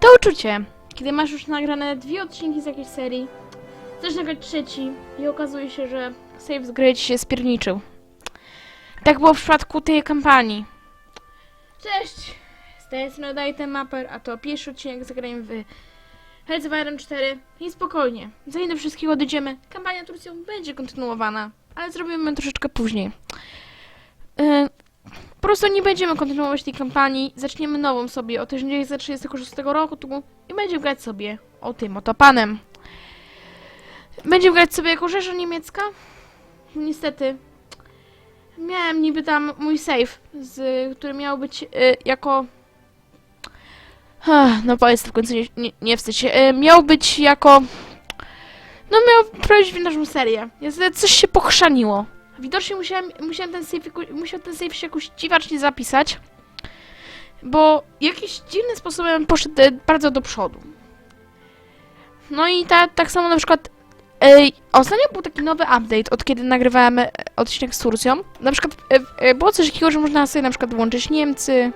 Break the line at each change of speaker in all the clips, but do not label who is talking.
To uczucie, kiedy masz już nagrane dwie odcinki z jakiejś serii, chcesz nagrać trzeci i okazuje się, że save z gry ci się spierniczył. Tak było w przypadku tej kampanii. Cześć! Z tej strony daję ten mapper, a to pierwszy odcinek zagrałem w Heads of Iron 4 i spokojnie, zanim do wszystkiego dojdziemy, kampania Turcją będzie kontynuowana, ale zrobimy troszeczkę później. Yy, po prostu nie będziemy kontynuować tej kampanii, zaczniemy nową sobie o 1936 roku tu i będziemy grać sobie o tym oto panem. Będziemy grać sobie jako Rzesza Niemiecka. Niestety, miałem niby tam mój save, z, który miał być y, jako... Ach, No powiedz w końcu, nie, nie, nie wstydź się. Y, miał być jako... No miał prowadzić w naszą serię. Niestety coś się pochrzaniło. Widocznie musiałem, musiałem, ten save, musiał ten save się jakoś dziwacznie zapisać, bo jakimś dziwnym sposobem poszedł e, bardzo do przodu. No i ta, tak samo na przykład Ej, ostatnio był taki nowy update, od kiedy nagrywałem e, odcinek z Turcją. Na przykład e, było coś takiego, że można sobie na przykład włączyć Niemcy,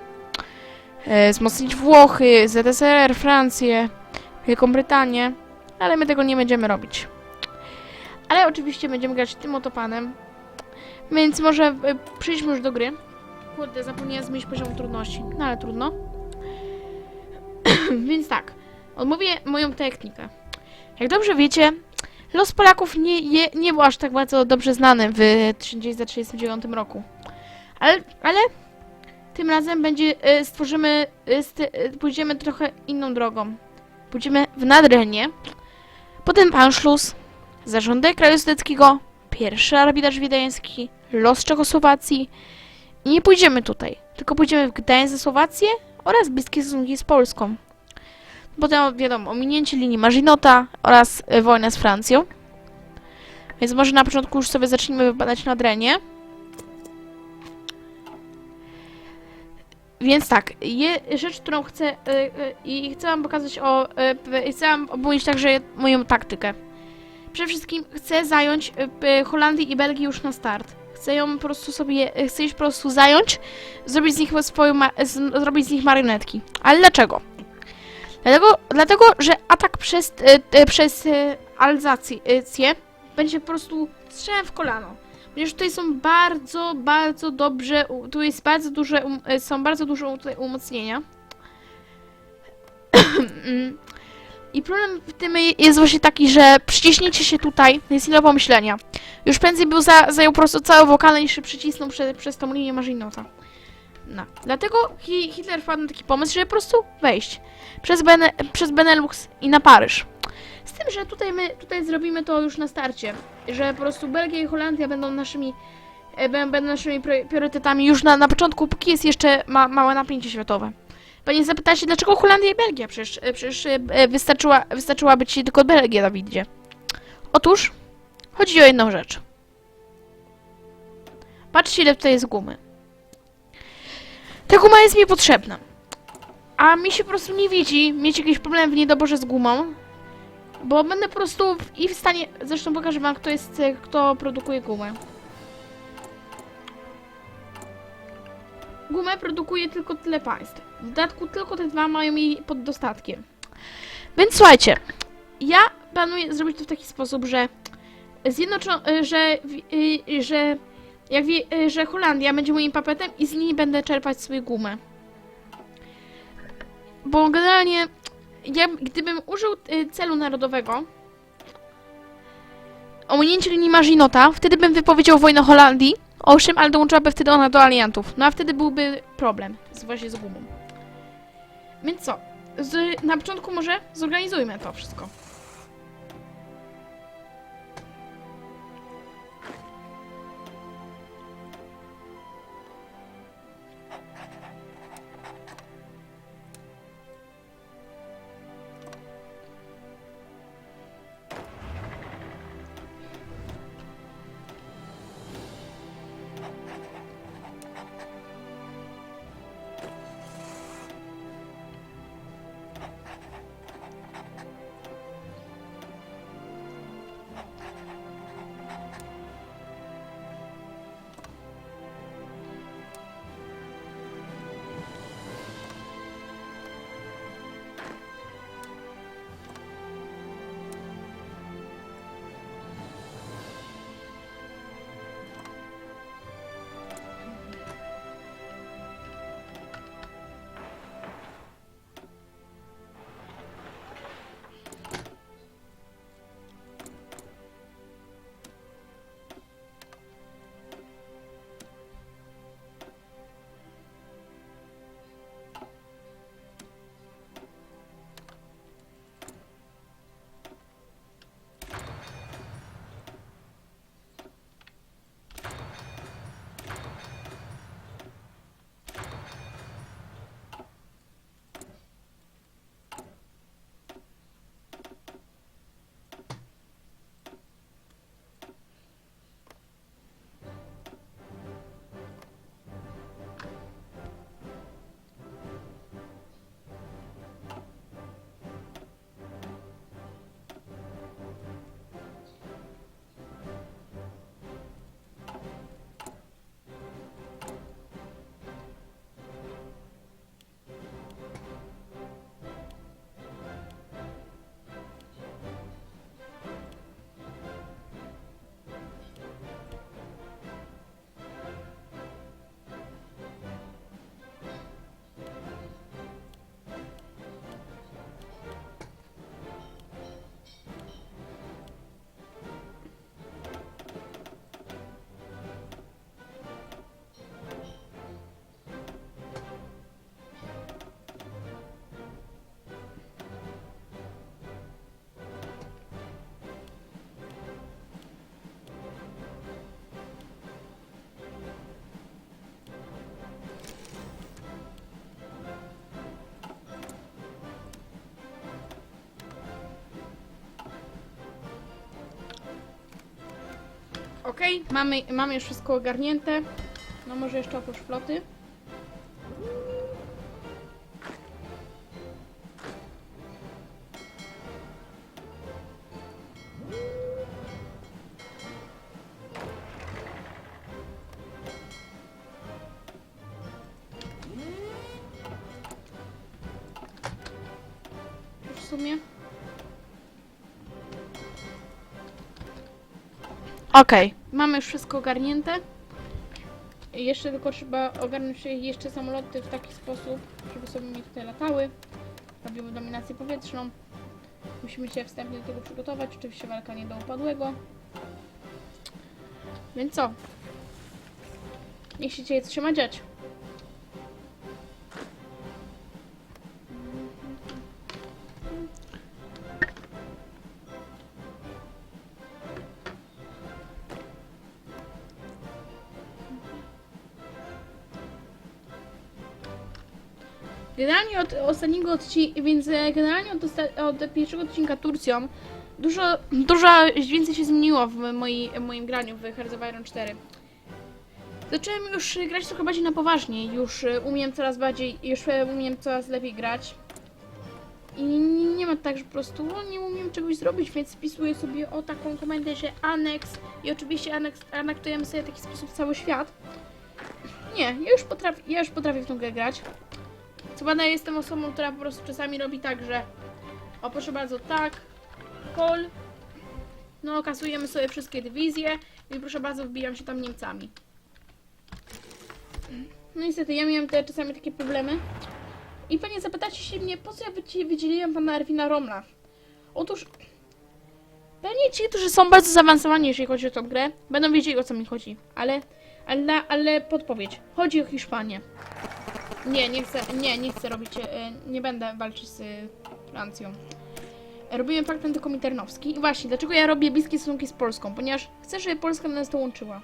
wzmocnić Włochy, ZSRR, Francję, Wielką Brytanię, ale my tego nie będziemy robić. Ale oczywiście będziemy grać tym oto panem, więc może e, przejdźmy już do gry. Kurde, zapomniałem zmienić poziom trudności, no ale trudno. więc tak, odmówię moją technikę. Jak dobrze wiecie, los Polaków nie, je, nie był aż tak bardzo dobrze znany w 1939 roku. Ale, ale tym razem będzie, e, stworzymy, e, st, e, pójdziemy trochę inną drogą. Pójdziemy w Nadrenie, potem Anschluss, zarządy kraju sudeckiego, pierwszy arbitraż wiedeński, los Czechosłowacji. I nie pójdziemy tutaj, tylko pójdziemy w Gdańsk Słowację oraz bliskie stosunki z Polską. Potem wiadomo, ominięcie linii Marzinota oraz y, wojna z Francją. Więc może na początku już sobie zacznijmy wybadać na drenie. Więc tak, je, rzecz, którą chcę y, y, i chcę wam pokazać o, y, chcę wam omówić także moją taktykę. Przede wszystkim chcę zająć y, Holandię i Belgię już na start. Chcę ją po prostu sobie, y, chcę ich po prostu zająć, zrobić z nich swoją, zrobić z nich marionetki. Ale dlaczego? Dlatego, dlatego że atak przez, y, przez Alzację będzie po prostu strzałem w kolano. Ponieważ tutaj są bardzo, bardzo dobrze, tu jest bardzo duże, um, są bardzo duże umocnienia. I problem w tym jest właśnie taki, że przyciśnięcie się tutaj jest nie pomyślenia. Już prędzej był za, zajął po prostu całe wokale niż się przycisnął prze, przez tą linię Marzinota. No. Dlatego Hi Hitler wpadł na taki pomysł, żeby po prostu wejść przez, Bene, przez Benelux i na Paryż. Z tym, że tutaj my tutaj zrobimy to już na starcie, że po prostu Belgia i Holandia będą naszymi e, bę- będą naszymi pri- priorytetami już na, na początku, póki jest jeszcze ma, małe napięcie światowe. Panie zapytacie, dlaczego Holandia i Belgia? Przecież, e, przecież e, wystarczyła, wystarczyłaby ci tylko Belgia, Dawidzie. Otóż, chodzi o jedną rzecz. Patrzcie, ile tutaj jest gumy. Ta guma jest mi potrzebna. A mi się po prostu nie widzi mieć jakiś problem w niedoborze z gumą. Bo będę po prostu w, i w stanie. Zresztą pokażę wam, kto jest. e, kto produkuje gumę. Gumę produkuje tylko tyle państw. W dodatku tylko te dwa mają jej pod dostatkiem. Więc słuchajcie, ja planuję zrobić to w taki sposób, że zjednoczo... e, że, y, że jak wie, y, że Holandia będzie moim papetem i z niej będę czerpać swoje gumę. Bo generalnie, ja, gdybym użył celu narodowego, ominięcie linii Marzinota, wtedy bym wypowiedział wojnę Holandii, owszem, ale dołączyłaby wtedy ona do aliantów. No a wtedy byłby problem właśnie z gumą. Więc co? Z, na początku może zorganizujmy to wszystko. Okej, mamy, mamy już wszystko ogarnięte. No może jeszcze oprócz floty. W sumie. Okej, mamy już wszystko ogarnięte. Jeszcze tylko trzeba ogarnąć jeszcze samoloty w taki sposób, żeby sobie mi tutaj latały. Robimy dominację powietrzną. Musimy się wstępnie do tego przygotować. Oczywiście walka nie do upadłego. Więc co? Niech się dzieje, co się ma dziać. Generalnie od ostatniego odcinka, więc e, generalnie od, od pierwszego odcinka Turcją dużo, dużo więcej się zmieniło w moi, w moim graniu w Hearts of Iron 4. Zacząłem już grać trochę bardziej na poważnie, już e, umiem coraz bardziej, już e, umiem coraz lepiej grać. I nie, ma tak, że po prostu o, nie umiem czegoś zrobić, więc wpisuję sobie o taką komendę, że aneks i oczywiście aneks, anektujemy sobie w taki sposób cały świat. Nie, ja już potrafię, ja już potrafię w tą grę grać. Co prawda jestem osobą, która po prostu czasami robi tak, że o proszę bardzo, tak, call, no kasujemy sobie wszystkie dywizje i proszę bardzo wbijam się tam Niemcami. No niestety, ja miałem te czasami takie problemy. I pewnie zapytacie się mnie, po co ja wydzieliłem pana Erwina Romla? Otóż pewnie ci, którzy są bardzo zaawansowani, jeżeli chodzi o tą grę, będą wiedzieli o co mi chodzi. Ale, ale, ale podpowiedź. Chodzi o Hiszpanię. Nie, nie chcę, nie, nie chcę robić, e, nie będę walczyć z e, Francją. Robiłem pakt antykominternowski i właśnie, dlaczego ja robię bliskie stosunki z Polską? Ponieważ chcę, żeby Polska nas dołączyła.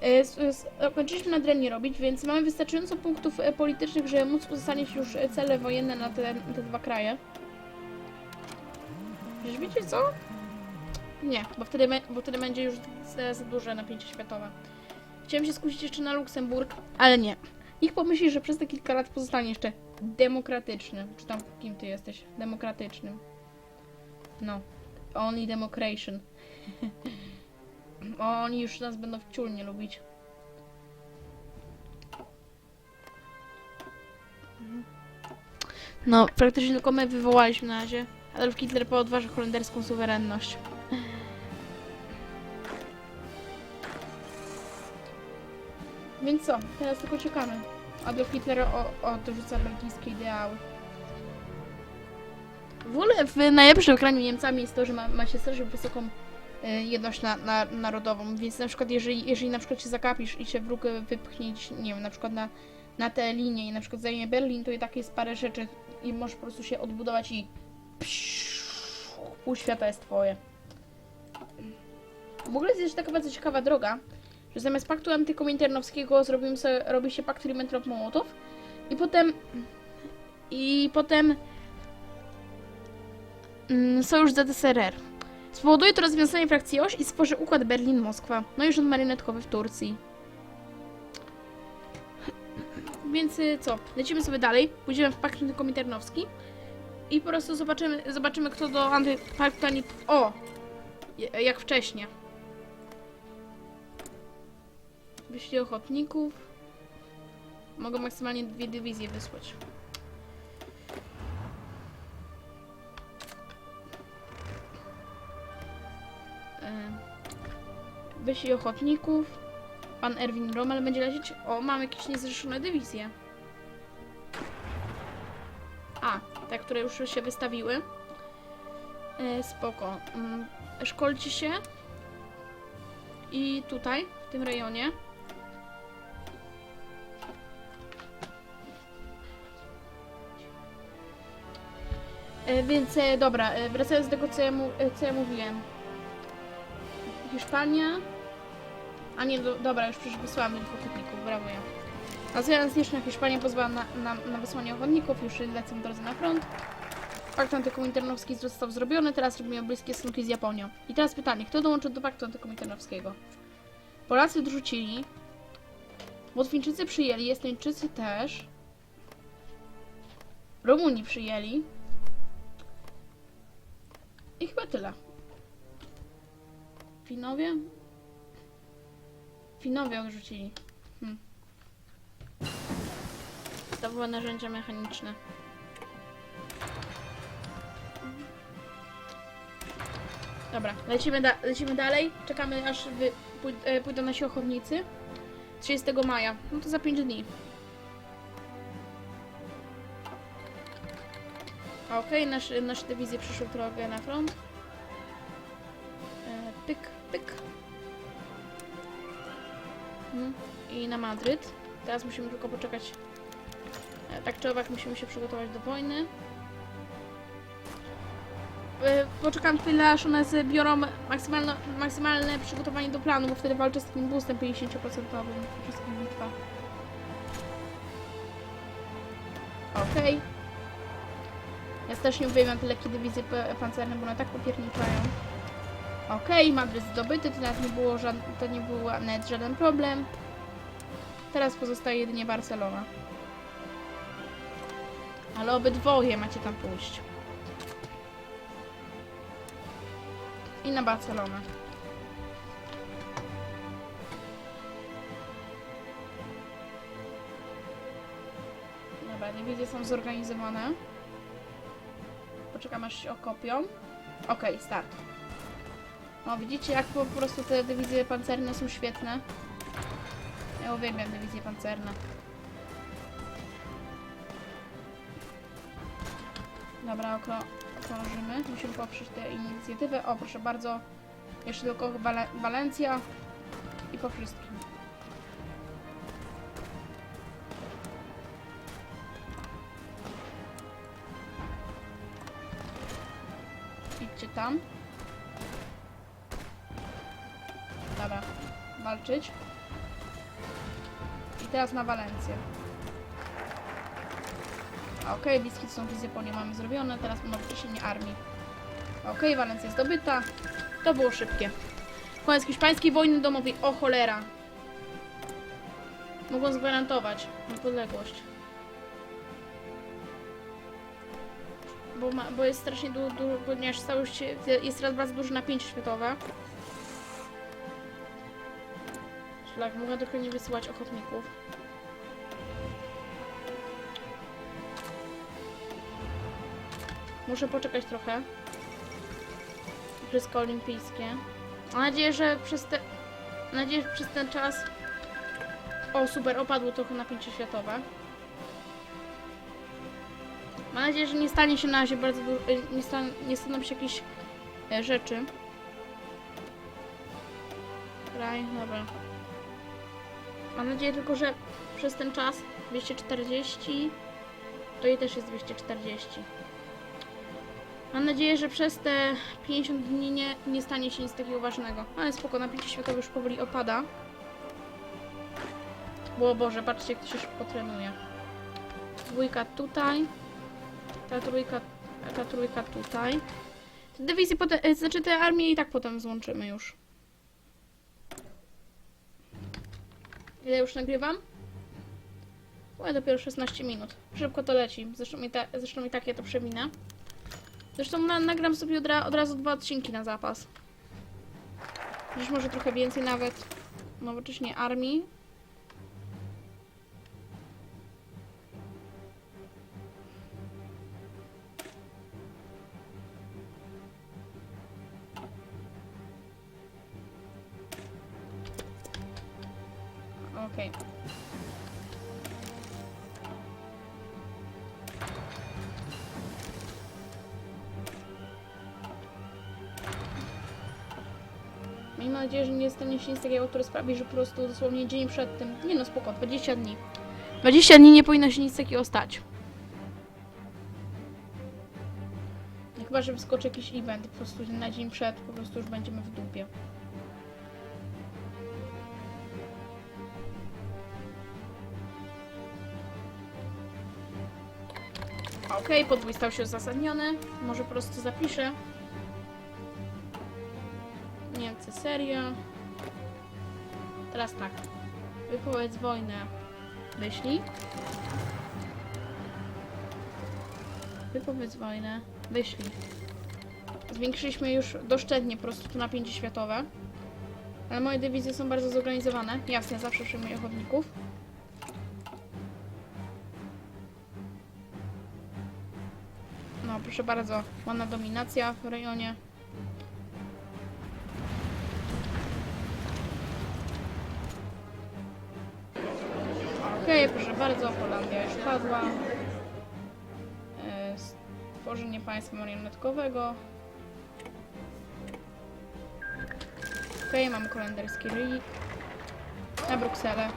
E, Kończyliśmy na Drenie robić, więc mamy wystarczająco punktów e, politycznych, żeby móc uzasadnić już e, cele wojenne na te, te dwa kraje. Wiesz, wiecie co? Nie, bo wtedy, bo wtedy będzie już za, za duże napięcie światowe. Chciałem się skusić jeszcze na Luksemburg, ale nie. Niech pomyśli, że przez te kilka lat pozostanie jeszcze demokratyczny. Czy tam kim ty jesteś? Demokratycznym. No. Only democration. Oni już nas będą wciulnie lubić. No, praktycznie tylko my wywołaliśmy na razie. Adolf Hitler podważa holenderską suwerenność. Więc co? Teraz tylko czekamy. Adolf Hitler o, o dorzuca belgijskie ideały. W ogóle w najlepszym kraju Niemcami jest to, że ma, ma się strasznie wysoką e, jedność na, na, narodową, więc na przykład jeżeli, jeżeli na przykład się zakapisz i się wróg wypchnie nie wiem, na przykład na, na tę linię i na przykład zajmie Berlin, to i tak jest parę rzeczy i możesz po prostu się odbudować i pół świata jest twoje. W ogóle jest jeszcze taka bardzo ciekawa droga, że zamiast paktu antykominternowskiego zrobimy sobie, robi się pakt Ribbentrop-Mołotow i potem i potem mm, sojusz ZSRR. Spowoduje to rozwiązanie frakcji oś i stworzy układ Berlin-Moskwa. No i rząd marionetkowy w Turcji. Więc y, co? Lecimy sobie dalej. Pójdziemy w pakt antykominternowski i po prostu zobaczymy, zobaczymy kto do antypaktu. O! Jak wcześniej. Wyślij ochotników. Mogą maksymalnie dwie dywizje wysłać. E, Wyślij ochotników. Pan Erwin Rommel będzie lecieć. O, mam jakieś niezrzeszone dywizje. A, te, które już się wystawiły. E, spoko. Mm, szkolcie się. I tutaj, w tym rejonie. Więc e, dobra, e, wracając do tego, co ja, mu, e, co ja mówiłem. Hiszpania. A nie, do, dobra, już przecież wysłałam tych ochotników, brawo ja. Teraz jeszcze Hiszpania pozwala na, na, na wysłanie ochotników, już lecą w drodze na front. Pakt antykominternowski został zrobiony, teraz robimy bliskie stosunki z Japonią. I teraz pytanie, kto dołączył do paktu antykominternowskiego? Polacy odrzucili. Łotwińczycy przyjęli, Estończycy też. Rumuni przyjęli. I chyba tyle. Finowie? Finowie odrzucili. Hmm. To były narzędzia mechaniczne. Dobra, lecimy, da lecimy dalej. Czekamy aż wy e, pójdą nasi ochotnicy. 30 maja. No to za 5 dni. Okej, nasz, nasze dywizje przyszły drogę na front. E, pyk, pyk. Mhm. I na Madryt. Teraz musimy tylko poczekać. E, tak czy owak musimy się przygotować do wojny. E, Poczekam chwilę, aż one zbiorą maksymalne, maksymalne przygotowanie do planu, bo wtedy walczę z takim boostem 50% po wszystkich bitwach. Okej. Ja też nie uwielbiam te lekkie dywizje pancerne, bo one tak popierniczają. Okej, Madryt zdobyty, to nawet nie było to nie był nawet żaden problem. Teraz pozostaje jedynie Barcelona. Ale obydwoje macie tam pójść. I na Barcelonę. Dobra, dywizje są zorganizowane. Poczekam aż się okopią. Okej, start. O, widzicie jak po prostu te dywizje pancerne są świetne. Ja uwielbiam dywizje pancerne. Dobra, okro okrążymy. Musimy poprzeć tę inicjatywę. O, proszę bardzo. Jeszcze tylko Wale Walencja. I po wszystkim. Tam. Dobra, walczyć. I teraz na Walencję. Okej, bliski są z Japonią mamy zrobione, teraz mamy wcześniej armii. Okej, Walencja zdobyta. To było szybkie. Koniec hiszpańskiej wojny domowej. O cholera. Mogą zagwarantować niepodległość. Bo, ma, bo jest strasznie dużo, du, ponieważ się, jest teraz bardzo duże napięcie światowe. Szlak, mogę trochę nie wysyłać ochotników. Muszę poczekać trochę. Igrzyska olimpijskie. Mam nadzieję, że przez te... Mam nadzieję, że przez ten czas... O, super, opadło trochę napięcie światowe. Mam nadzieję, że nie stanie się na razie bardzo du- y, nie, stan nie staną się jakieś e, rzeczy. Kraj, dobra. Mam nadzieję tylko, że przez ten czas 240 to jej też jest 240. Mam nadzieję, że przez te 50 dni nie, nie stanie się nic takiego ważnego. Ale spoko, napięcie światowe już powoli opada. Bo Boże, patrzcie jak to się szybko trenuje. Dwójka tutaj. Ta trójka, ta trójka tutaj. Te dywizje potem, e, znaczy te armie i tak potem złączymy już. Ile już nagrywam? Ue, dopiero 16 minut. Szybko to leci. Zresztą i, ta, zresztą i tak ja to przeminę. Zresztą na, nagram sobie od, ra, od razu dwa odcinki na zapas. Dziś może trochę więcej nawet. Nowocześnie armii. Nadzieję, że nie stanie się nic takiego, które sprawi, że po prostu dosłownie dzień przed tym. Nie no, spoko, 20 dni. 20 dni nie powinno się nic takiego stać. No Chyba, że wyskoczy jakiś event, po prostu na dzień przed, po prostu już będziemy w dupie. Okej, podwój stał się uzasadniony. Może po prostu zapiszę. Serio. Teraz tak. Wypowiedz wojnę. Wyślij. Wypowiedz wojnę. Wyślij. Zwiększyliśmy już doszczętnie po prostu to napięcie światowe. Ale moje dywizje są bardzo zorganizowane. Jasne, zawsze przyjmuję ochotników. No, proszę bardzo. Ładna dominacja w rejonie. Bardzo, Holandia już padła. E, Stworzenie państwa marionetkowego. Okej, mamy kalendarski ryj. Na Brukselę.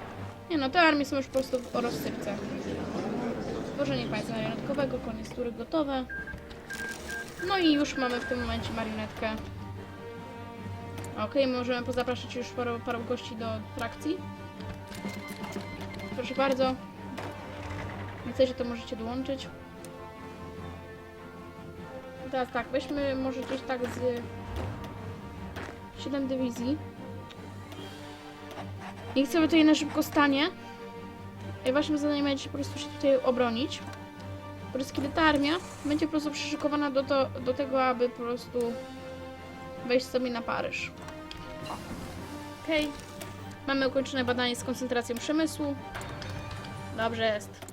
Nie no, te armie są już po prostu w rozsypce. Stworzenie państwa marionetkowego, koniec tury gotowe. No i już mamy w tym momencie marionetkę. Okej, możemy pozapraszać już paru, paru gości do trakcji. Proszę bardzo. Chcecie, to możecie dołączyć. Teraz tak, weźmy może gdzieś tak z 7 dywizji. I chcemy tutaj na szybko stanie. Waszym zadaniem będzie po prostu się tutaj obronić. Po prostu kiedy ta armia będzie po prostu przyszykowana do, to, do tego, aby po prostu wejść sobie na Paryż. Okej. Mamy ukończone badanie z koncentracją przemysłu. Dobrze jest.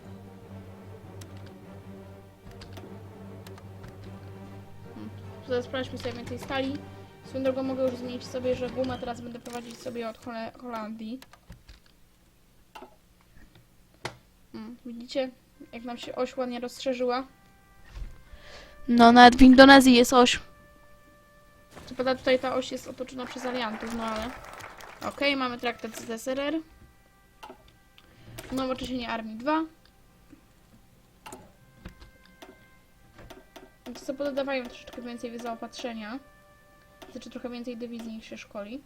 Teraz sprawdźmy sobie więcej stali. Swoją drogą mogę już zmienić sobie, że gumę teraz będę prowadzić sobie od Hole Holandii. Hmm, widzicie, jak nam się oś ładnie rozszerzyła? No, nawet w Indonezji jest oś. Co prawda tutaj ta oś jest otoczona przez aliantów, no ale... Okej, mamy traktat z ZSRR. Unowocześnienie Armii 2. To co pododawają troszeczkę więcej zaopatrzenia. Znaczy trochę więcej dywizji niż się szkoli.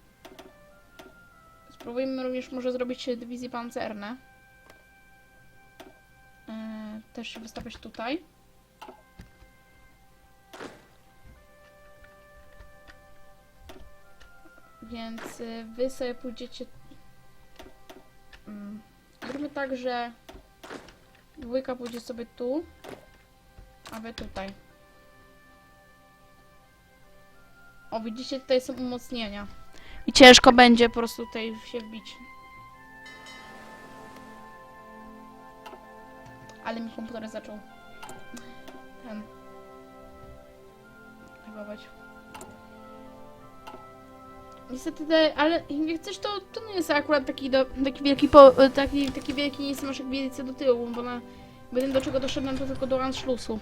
Spróbujmy również może zrobić dywizje pancerne. Yy, też się wystawiać tutaj. Więc y, wy sobie pójdziecie. Mm. Zróbmy tak, że dwójka pójdzie sobie tu, a wy tutaj. O, widzicie, tutaj są umocnienia. I ciężko będzie po prostu tutaj się wbić. Ale mi komputer zaczął ten reagować. Niestety, te, ale jak chcesz, to, to nie jest akurat taki, do, taki wielki, po, taki, taki wielki nie jest masz jak do tyłu, bo na jedyne do czego doszedłem to tylko do Anschlussu.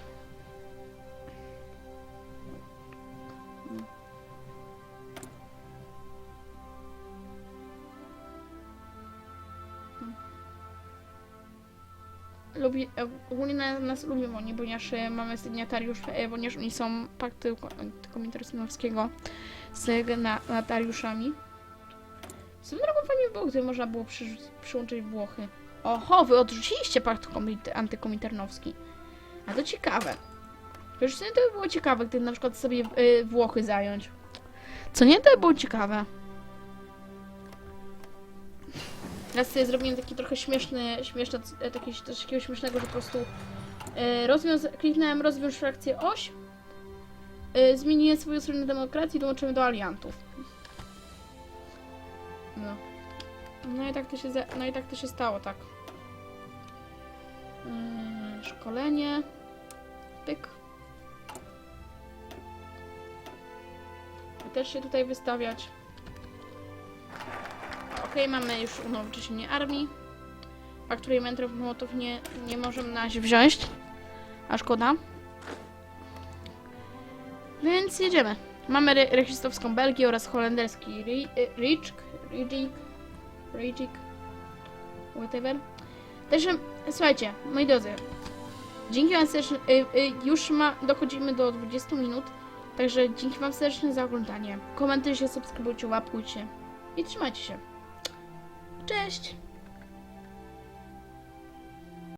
Lubi, e, ogólnie na, nas lubią oni, ponieważ e, mamy sygnatariusz, e, ponieważ oni są paktu kominterskiego z sygnatariuszami. Swoją drogą fajnie by było, gdyby można było przy, przyłączyć Włochy. Oho, wy odrzuciliście pakt antykominternowski. A to ciekawe. Wiesz, co to by było ciekawe, gdyby na przykład sobie y, Włochy zająć. Co nie, to by było ciekawe. Teraz sobie zrobiłem taki trochę śmieszny, śmieszne, e, taki, coś takiego śmiesznego, że po prostu e, rozwiąz, kliknąłem rozwiąż frakcję oś, e, zmieniłem swoją stronę demokracji i dołączymy do aliantów. No. No i tak to się, no i tak to się stało, tak. Szkolenie. Pyk. I też się tutaj wystawiać. Okej, mamy już unowocześnienie armii. A której mentrów Mołotow nie, nie możemy na razie wziąć. A szkoda. Więc jedziemy. Mamy re rechistowską Belgię oraz holenderski Ri- Rijk, Rijik, Rijik, whatever. Także, słuchajcie, moi drodzy, dzięki wam serdecznie, y, y, już ma, dochodzimy do 20 minut, także dzięki wam serdecznie za oglądanie. Komentujcie, subskrybujcie, łapkujcie i trzymajcie się. Cześć!